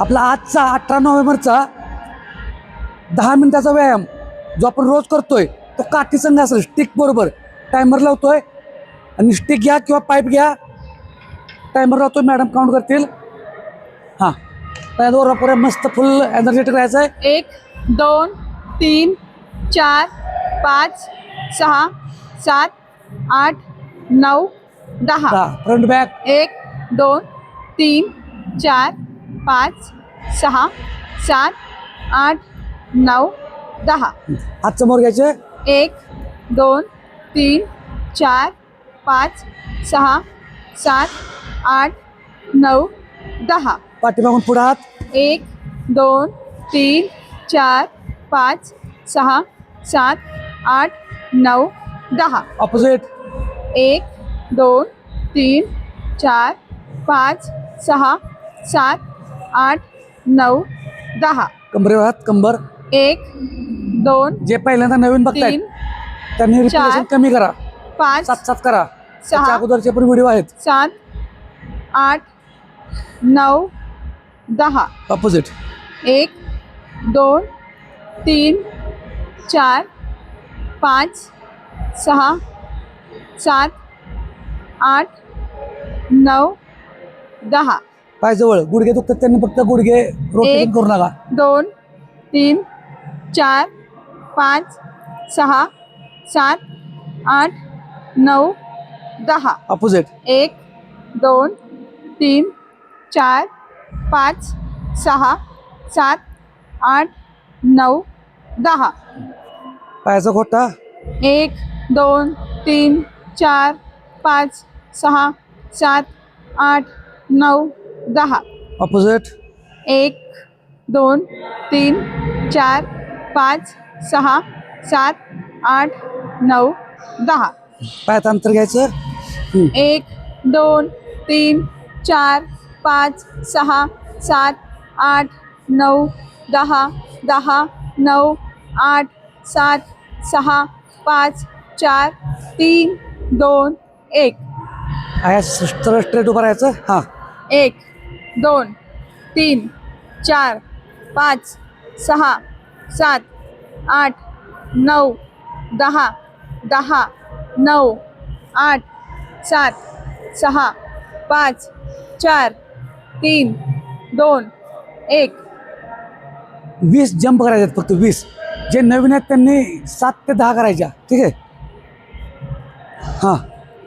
आपला आजचा अठरा नोव्हेंबरचा दहा मिनिटाचा व्यायाम जो आपण रोज करतोय तो काठी संघ असेल स्टिक बरोबर. टायमर लावतोय आणि स्टिक घ्या किंवा पाईप घ्या. टायमर लावतोय मॅडम काउंट करतील. हां. त्याच्यावर पुढे मस्त फुल एनर्जेटिक राहायचं आहे एक दोन तीन चार पाच सहा सात आठ नऊ दहा. फ्रंट बॅक एक दोन तीन चार पाच सहा सात आठ नऊ दहा. हात समोर घ्यायचे? एक दोन तीन चार पाच सहा सात आठ नऊ दहा. पाठीमागून पुढे हात. एक दोन तीन चार पाच सहा सात आठ नऊ दहा. ऑपोजिट एक दोन तीन चार पाच सहा सात आठ नऊ दहा. कंबरेवर हात कंबर. एक दोन जे पहिल्यांदा नवीन बघतायत तीन त्यांनी रिप्लेशन कमी करा. पाच सात सात करा त्याच्या सहा अगोदरचे पण व्हिडिओ आहेत. सात आठ नऊ दहा. ऑपोजिट एक दोन तीन चार पाच सहा सात आठ नऊ दहा. पायजवळ गुडघे दुखतात त्यांनी फक्त गुडघे रोटेशन एक. करू नका. दोन तीन चार पाच सहा सात आठ नऊ दहा. ऑपोजिट एक दोन तीन चार पाच सहा सात आठ नऊ दहा. पायाचा खोटा. एक दोन तीन चार पाच सहा सात आठ नऊ दहा. ऑपोजिट एक दोन तीन चार पाच सहा सात आठ नऊ दहा. पायात अंतर घ्यायचं? हम्म. एक दोन तीन चार पाच सहा सात आठ नऊ दहा दहा नऊ आठ सात सहा पाच चार तीन दोन एक. आया स्ट्रेट उभं राहायचं? हां. एक. दोन तीन चार पाच सहा सात आठ नऊ दहा दहा नऊ आठ सात सहा पाच चार तीन दोन एक. वीस जंप करायचे आहेत फक्त वीस. जे नवीन आहेत त्यांनी सात ते दहा करायच्या. ठीक आहे? हां.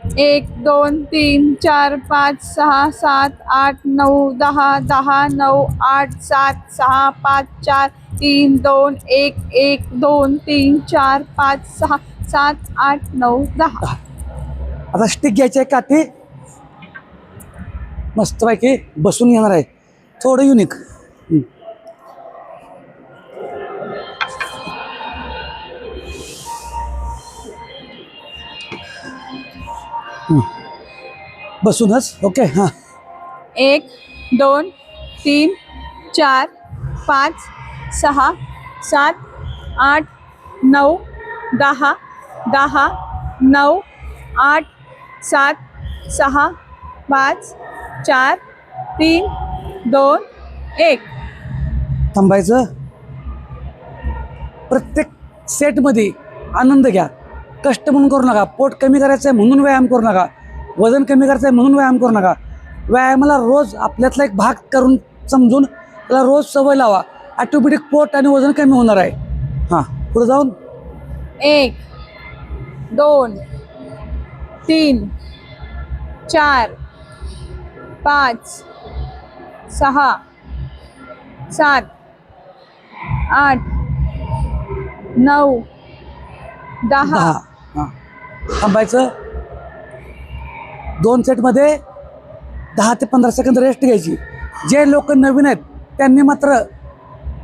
एक दोन तीन चार पाच सहा सात आठ नऊ दहा दहा नऊ आठ सात सहा पाच चार तीन दोन एक एक दोन तीन चार पाच सहा सात आठ नऊ दहा. आता स्टिक घ्यायची आहे काठी मस्तपैकी बसून येणार आहे. थोडं युनिक बसूनच? ओके हां. एक दोन तीन चार पाच सहा सात आठ नऊ दहा दहा नऊ आठ सात सहा पाच चार तीन दोन एक. थांबायचं? प्रत्येक सेटमध्ये आनंद घ्या. कष्ट म्हणून करू नका. पोट कमी करायचं आहे म्हणून व्यायाम करू नका. वजन कमी करायचं आहे म्हणून व्यायाम करू नका. व्यायामाला रोज आपल्यातला एक भाग करून समजून त्याला रोज सवय लावा. ॲटोमॅटिक पोट आणि वजन कमी होणार आहे. हां पुढे जाऊन. एक दोन तीन चार पाच सहा सात आठ नऊ दहा. थांबायचं. दोन सेटमध्ये दहा ते पंधरा सेकंद रेस्ट घ्यायची. जे लोक नवीन आहेत त्यांनी मात्र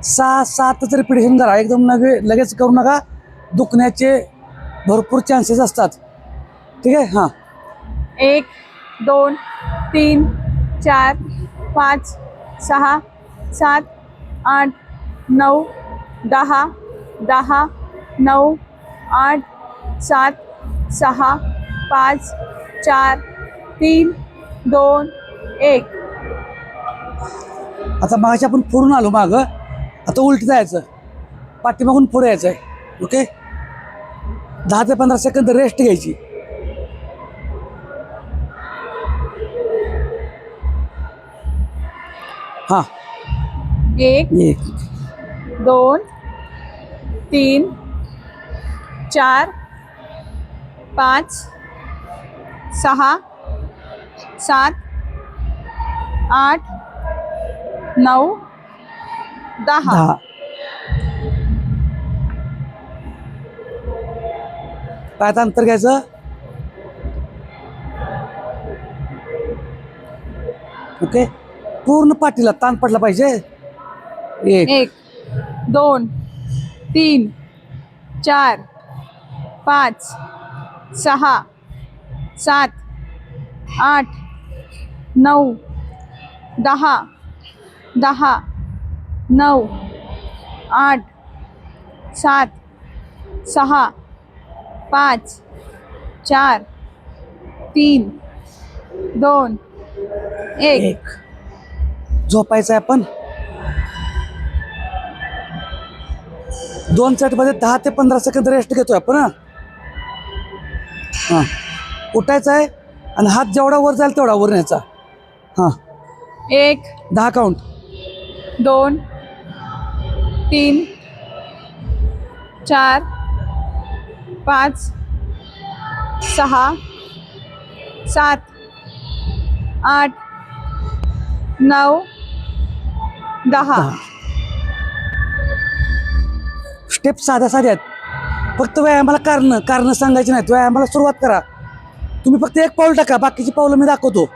सहा सातच रिपिटेशन करा एकदम नवे लगेच करू नका. दुखण्याचे भरपूर चान्सेस असतात. ठीक आहे? हां. एक दोन तीन चार पाच सहा सात आठ नऊ दहा दहा नऊ आठ सात सहा पाच चार तीन दोन एक. आता मागाशी आपण पुढून आलो मागं. आता उलट जायचं. पाठीमागून पुढे यायचं आहे ओके दहा ते पंधरा सेकंद रेस्ट घ्यायची. हां. एक एक. दोन तीन चार पाच सहा सात आठ नऊ दहा. पायात अंतर घ्यायचं. ओके. पूर्ण पाठीला ताण पडला पाहिजे. एक. एक दोन तीन चार पाच सहा सात आठ नऊ दहा दहा नऊ आठ सात सहा पाच चार तीन दोन एक. एक. झोपायचं आहे आपण? दोन सेटमध्ये दहा ते पंधरा सेकंद रेस्ट घेतोय आपण हं? उठायचं आहे आणि हात जेवढा वर जाईल तेवढा वर न्यायचा. हां. एक दहा काउंट दोन तीन चार पाच सहा सात आठ नऊ दहा. स्टेप साध्या साध्या आहेत. फक्त व्यायामाला कारणं कारणं सांगायची नाहीत व्यायामाला सुरुवात करा. तुम्ही फक्त एक पाऊल टाका बाकीची पावलं मी दाखवतो.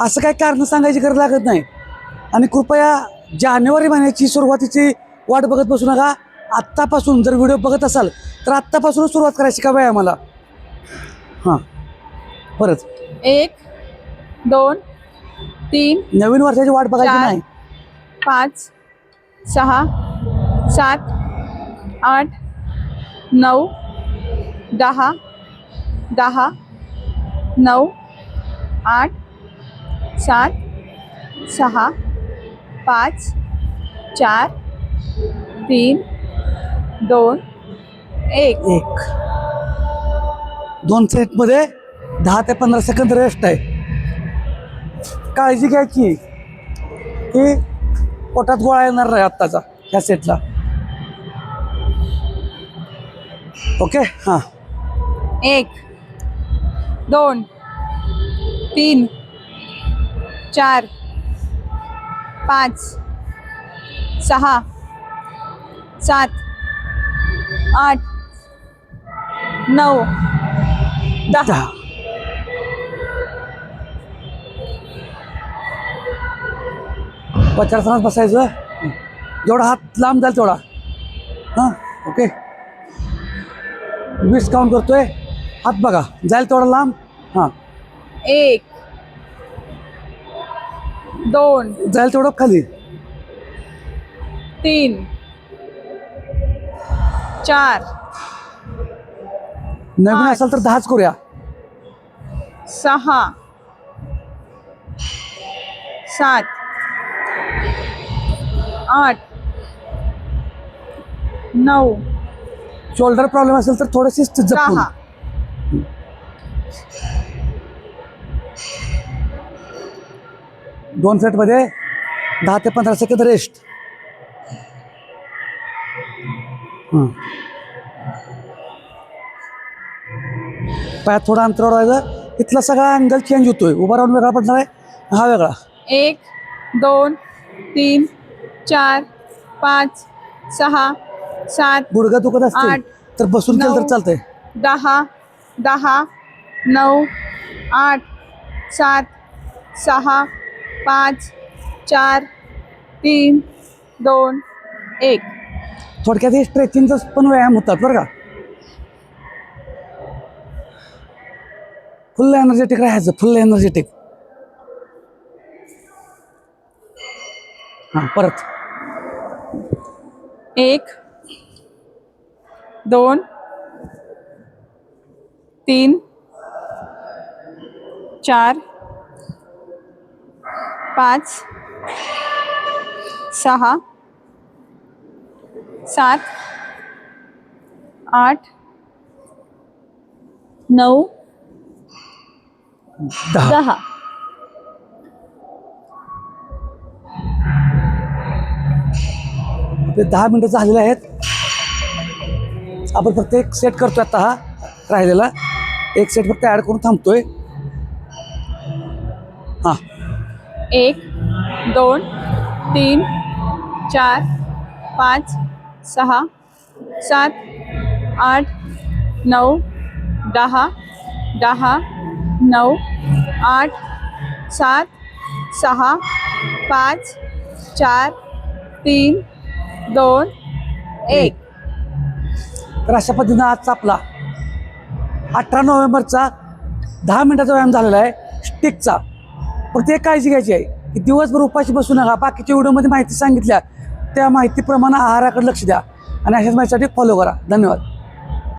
असं काही कारणं सांगायची गरज लागत नाही. आणि कृपया जानेवारी महिन्याची सुरुवातीची वाट बघत बसू नका. आत्तापासून जर व्हिडिओ बघत असाल तर आत्तापासूनच सुरुवात करायची का व्यायामाला? हां. परत. एक दोन तीन नवीन वर्षाची वाट बघायची चार. नाही. पाच सहा सात आठ नऊ दहा दहा नऊ आठ सात सहा पाच चार तीन दोन एक. एक. दोन सेटमध्ये दहा ते पंधरा सेकंद रेस्ट आहे. काळजी घ्यायची. की पोटात गोळा येणार नाही आत्ताचा ह्या सेटला ओके? हां. एक दोन तीन चार पाच सहा सात आठ नऊ दहा. वज्रासनात बसायचं? जेवढा हात लांब जाईल तेवढा. हां ओके. वीस काउंट करतोय. हात बघा. जाईल तेवढा लांब? हां. एक दोन जाईल तेवढं खाली. तीन चार नवीन आठ. असेल तर दहाच करूया. सहा सात आठ नऊ शोल्डर प्रॉब्लेम असेल तर थोडीशी जपून. दहा दोन सेटमध्ये दहा ते पंधरा सेकंद रेस्ट हां. पायात थोडा अंतरावर व्हायचं इथला सगळा अँगल चेंज होतोय. उभा राहून वेगळा पडणार आहे. हा वेगळा. एक दोन तीन चार पाच सहा सात गुडघा दुखत आठ, तर बसून केलं तर नऊ, चालतंय. दहा दहा नऊ आठ सात सहा पाच चार तीन दोन एक. थोडक्यात हे स्ट्रेचिंगचा पण व्यायाम होतात बरं का. फुल एनर्जेटिक राहायचं फुल एनर्जेटिक हां परत. एक दोन तीन चार पाच सहा सात आठ नऊ दहा. दहा. मिनटं झालेले आहेत. आपण फक्त एक सेट करतो आता हा राहिलेला. एक सेट फक्त ॲड करून थांबतोय. हां. एक दोन तीन चार पाच सहा सात आठ नऊ दहा दहा नऊ आठ सात सहा पाच चार तीन दोन एक. तर अशा पद्धतीनं आजचा आपला अठरा नोव्हेंबरचा दहा मिनिटाचा व्यायाम झालेला आहे स्टिकचा. फक्त एक काळजी घ्यायची आहे की दिवसभर उपाशी बसू नका. बाकीच्या व्हिडिओमध्ये माहिती सांगितल्या त्या माहितीप्रमाणे आहाराकडे लक्ष द्या. आणि अशाच माहितीसाठी फॉलो करा. धन्यवाद.